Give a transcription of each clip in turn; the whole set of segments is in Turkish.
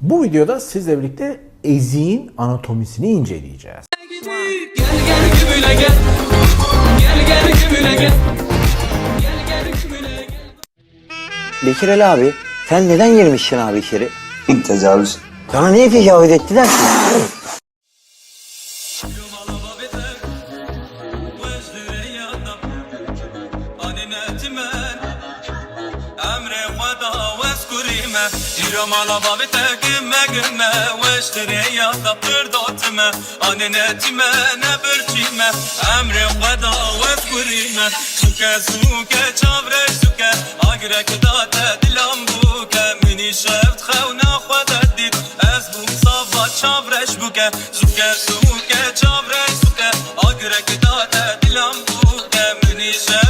Bu videoda sizle birlikte eziğin anatomisini inceleyeceğiz. Gel gel gümüle gel Gel gel gümüle gel Gel gel gümüle gel Bekir Ali abi sen neden girmişsin abi içeri? Tecavüz. Sana niye tecavüz ettiler ki? me Ciro malava vite güme güme Veştire ya taptır dotime Anine time ne bürçime Emri veda vet kurime. Suke suke çavreş suke Agrek date dilam buke. Mini şeft xevna xvedet dit Ez bu sava çavreş buke. Suke suke çavreş suke Agrek date dilam buke. Mini şeft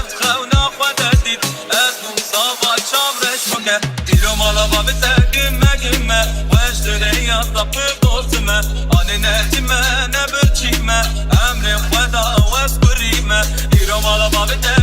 Kalaba bize gümme gümme Vecdere ya sapır dostime Ani ne cime ne bir çime Emrin veda ve spırime İrom alaba bize